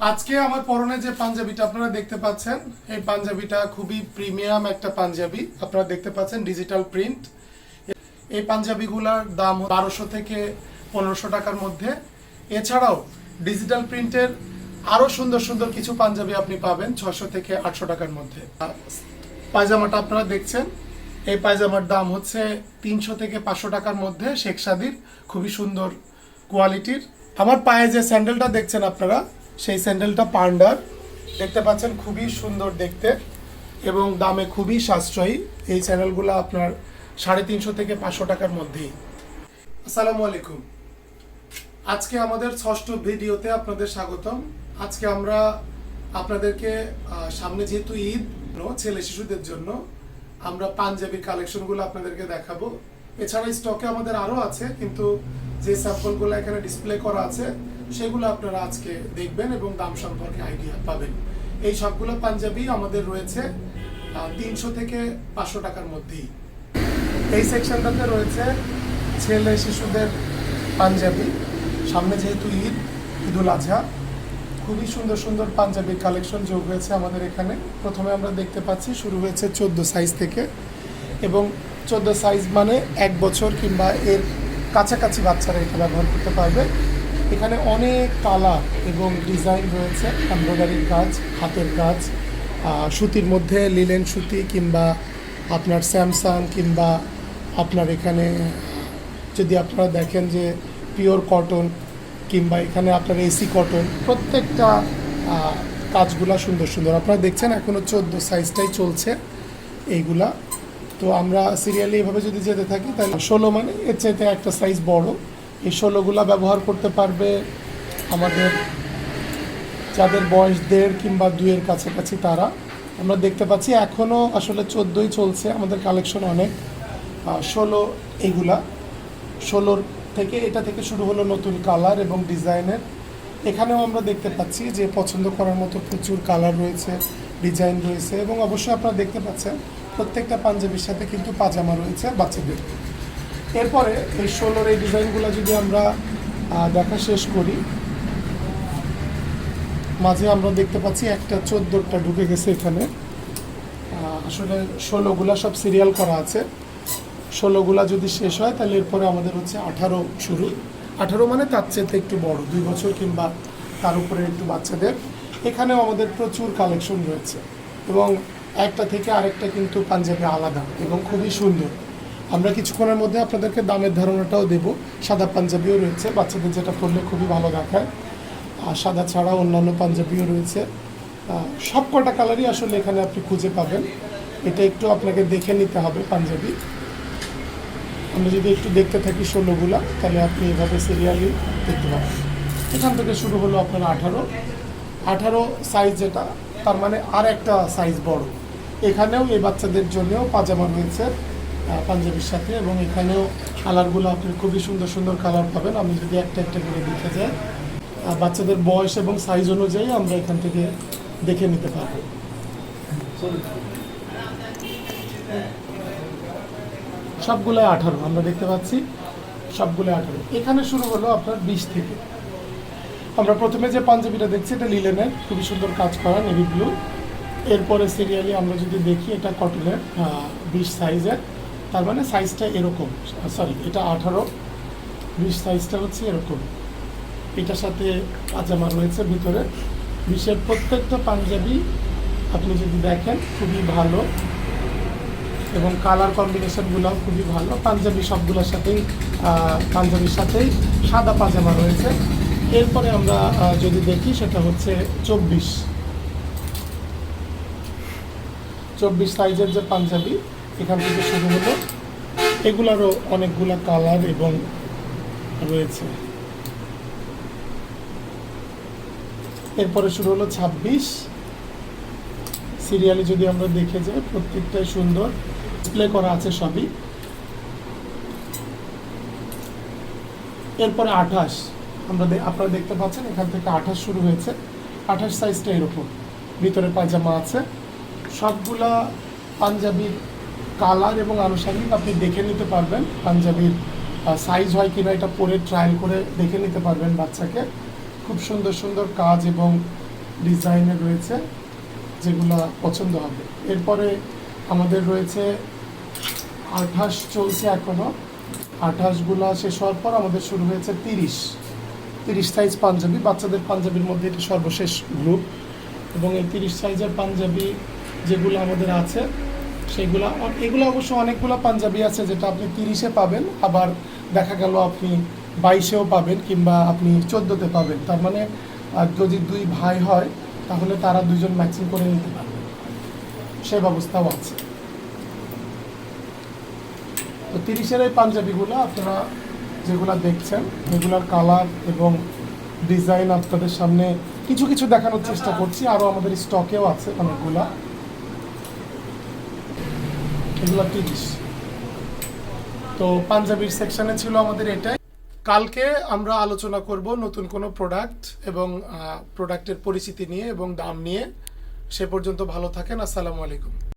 আজকে আমার পরনে যে পাঞ্জাবিটা আপনারা দেখতে পাচ্ছেন, এই পাঞ্জাবিটা খুবই প্রিমিয়াম একটা পাঞ্জাবি। আপনারা দেখতে পাচ্ছেন ডিজিটাল প্রিন্ট। এই পাঞ্জাবিগুলোর দাম বারোশো থেকে পনেরোশো টাকার মধ্যে। এছাড়াও ডিজিটাল প্রিন্টের আরও সুন্দর সুন্দর কিছু পাঞ্জাবি আপনি পাবেন ছশো থেকে আটশো টাকার মধ্যে। পায়জামাটা আপনারা দেখছেন, এই পায়জামার দাম হচ্ছে তিনশো থেকে পাঁচশো টাকার মধ্যে শেখ সাদির। খুবই সুন্দর কোয়ালিটির। আমার পায়ে যে স্যান্ডেলটা দেখছেন আপনারা সেই স্যান্ডেলটা পান্ডার। দেখতে পাচ্ছেন, খুবই সুন্দর দেখতে এবং দামে খুবই সাশ্রয়ী। এই স্যান্ডেলগুলো আপনার সাড়ে তিনশো থেকে পাঁচশো টাকার মধ্যেই। আসসালামু আলাইকুম। আজকে আমাদের ষষ্ঠ ভিডিওতে আপনাদের স্বাগতম। আজকে আমরা আপনাদেরকে সামনে যেহেতু ঈদ, ছেলে শিশুদের জন্য আমরা পাঞ্জাবি কালেকশনগুলো আপনাদেরকে দেখাবো। এছাড়া স্টকে আমাদের আরও আছে, কিন্তু যে স্যাম্পলগুলো এখানে ডিসপ্লে করা আছে সেগুলো আপনারা আজকে দেখবেন এবং দাম সম্পর্কে আইডিয়া পাবেন। এই সবগুলো পাঞ্জাবি আমাদের রয়েছে তিনশো থেকে পাঁচশো টাকার মধ্যেই। এই সেকশনটাতে রয়েছে ছেলে শিশুদের পাঞ্জাবি, সামনে যেহেতু ঈদ, ঈদুল আজহা। খুবই সুন্দর সুন্দর পাঞ্জাবির কালেকশন যোগ হয়েছে আমাদের এখানে। প্রথমে আমরা দেখতে পাচ্ছি শুরু হয়েছে চোদ্দ সাইজ থেকে এবং চোদ্দ সাইজ মানে এক বছর কিংবা এর কাছাকাছি বাচ্চারা এটা ব্যবহার করতে পারবে। এখানে অনেক কালার এবং ডিজাইন রয়েছে, এমব্রয়ডারির কাজ, হাতের কাজ সুতির মধ্যে লিলেন সুতি কিংবা আপনার স্যামসাং কিংবা আপনার এখানে, যদি আপনারা দেখেন যে পিওর কটন কিংবা এখানে আপনার এসি কটন, প্রত্যেকটা কাজগুলা সুন্দর সুন্দর। আপনারা দেখছেন এখনও চোদ্দ সাইজটাই চলছে এইগুলা। তো আমরা সিরিয়ালি এভাবে যদি যেতে থাকি, তাহলে ষোলো মানে এর চাইতে একটা সাইজ বড়। এই ষোলোগুলা ব্যবহার করতে পারবে। আমাদের যাদের বয়স দেড় কিংবা দুইয়ের কাছাকাছি তারা। আমরা দেখতে পাচ্ছি এখনও আসলে চোদ্দোই চলছে, আমাদের কালেকশন অনেক। ষোলো এইগুলা ষোলোর থেকে এটা থেকে শুরু হলো নতুন কালার এবং ডিজাইনের। এখানেও আমরা দেখতে পাচ্ছি যে পছন্দ করার মতো প্রচুর কালার রয়েছে ডিজাইন রয়েছে এবং অবশ্যই আপনারা দেখতে পাচ্ছেন প্রত্যেকটা পাঞ্জাবির সাথে কিন্তু পাজামা রয়েছে বাচ্চাদের। এরপরে এই ষোলোর এই ডিজাইনগুলো যদি আমরা দেখা শেষ করি, মাঝে আমরা দেখতে পাচ্ছি একটা চোদ্দোটা ঢুকে গেছে এখানে। আসলে ষোলোগুলা সব সিরিয়াল করা আছে। ষোলোগুলা যদি শেষ হয়, তাহলে এরপরে আমাদের হচ্ছে আঠারো শুরু। আঠারো মানে তার চেয়ে একটু বড়, দুই বছর কিংবা তার উপরে একটু বাচ্চাদের। এখানেও আমাদের প্রচুর কালেকশন রয়েছে এবং একটা থেকে আরেকটা কিন্তু পাঞ্জাবে আলাদা এবং খুবই সুন্দর। আমরা কিছুক্ষণের মধ্যে আপনাদেরকে দামের ধারণাটাও দেব। সাদা পাঞ্জাবিও রয়েছে, বাচ্চাদের যেটা পরলে খুবই ভালো দেখায়। আর সাদা ছাড়া অন্যান্য পাঞ্জাবিও রয়েছে। সব কটা কালারই আসলে এখানে আপনি খুঁজে পাবেন। এটা একটু আপনাকে দেখে নিতে হবে পাঞ্জাবি। আমরা যদি একটু দেখতে থাকি ষোলোগুলা, তাহলে আপনি এভাবে সিরিয়ালি দেখতে পাবেন। এখান থেকে শুরু হলো আপনার আঠারো। আঠারো সাইজ যেটা, তার মানে আর একটা সাইজ বড়। এখানেও এই বাচ্চাদের জন্যও পাজামা রয়েছে। পাঞ্জাবির সাথে এবং এখানেও কালারগুলো আপনি খুবই সুন্দর সুন্দর কালার পাবেন। আমি যদি একটা একটা করে দেখে যাই বাচ্চাদের বয়স এবং সাইজ অনুযায়ী আমরা এখান থেকে দেখে নিতে পারব। সবগুলোই আঠারো, আমরা দেখতে পাচ্ছি সবগুলো আঠারো। এখানে শুরু হলো আপনার বিশ থেকে। আমরা প্রথমে যে পাঞ্জাবিটা দেখছি, এটা লিলেনের খুবই সুন্দর কাজ করা নেভি ব্লু এরপরে সিরিয়ালি আমরা যদি দেখি, এটা কটনের বিশ সাইজের তার মানে সাইজটা এরকম সরি এটা আঠারো বিশ সাইজটা হচ্ছে এরকম। এটার সাথে পাজামা রয়েছে ভিতরে। বিশ্বের প্রত্যেকটা পাঞ্জাবি আপনি যদি দেখেন, খুবই ভালো। এবং কালার কম্বিনেশনগুলো খুবই ভালো। পাঞ্জাবি সবগুলোর সাথেই পাঞ্জাবির সাথেই সাদা পাজামা রয়েছে। এরপরে আমরা যদি দেখি, সেটা হচ্ছে চব্বিশ। চব্বিশ সাইজের যে পাঞ্জাবি এখান থেকে শুরু হলো। এগুলারও অনেকগুলো কালার এবং রয়েছে। এরপরে শুরু হলো ছাব্বিশ। সিরিয়ালে যদি আমরা দেখে যাই, প্রত্যেকটাই সুন্দর। প্লে করা আছে সবই। এরপরে আঠাশ। আমরা আপনারা দেখতে পাচ্ছেন, এখান থেকে আঠাশ শুরু হয়েছে। আঠাশ সাইজটা এরকম। ভিতরে পায়জামা আছে। সবগুলা পাঞ্জাবির কালার এবং আনুষঙ্গিক আপনি দেখে নিতে পারবেন, পাঞ্জাবির সাইজ হয় কিনা এটা পরে ট্রায়াল করে দেখে নিতে পারবেন বাচ্চাকে। খুব সুন্দর সুন্দর কাজ এবং ডিজাইনে রয়েছে যেগুলো পছন্দ হবে। এরপরে আমাদের রয়েছে আঠাশ চলছে এখনও আঠাশগুলা শেষ হওয়ার পর আমাদের শুরু হয়েছে তিরিশ। তিরিশ সাইজ পাঞ্জাবি, বাচ্চাদের পাঞ্জাবির মধ্যে এটি সর্বশেষ গ্রুপ এবং এই তিরিশ সাইজের পাঞ্জাবি যেগুলো আমাদের আছে সেগুলা এগুলো অবশ্য অনেকগুলো পাঞ্জাবি আছে যেটা আপনি তিরিশে পাবেন, আবার দেখা গেল আপনি বাইশেও পাবেন কিংবা আপনি চোদ্দোতে পাবেন। তার মানে যদি দুই ভাই হয়, তাহলে তারা দুজন ম্যাচিং করে নিতে পারবে। সে ব্যবস্থাও আছে। তো তিরিশের এই পাঞ্জাবিগুলো আপনারা যেগুলো দেখছেন, এগুলার কালার এবং ডিজাইন আপনাদের সামনে কিছু কিছু দেখানোর চেষ্টা করছি। আরও আমাদের স্টকেও আছে অনেকগুলা। এগুলো তিরিশ। তো পাঞ্জাবির সেকশনে ছিল আমাদের এটাই। কালকে আমরা আলোচনা করব নতুন কোনো প্রোডাক্ট এবং প্রোডাক্টের পরিচিতি নিয়ে এবং দাম নিয়ে। সে পর্যন্ত ভালো থাকেন, আসসালামু আলাইকুম।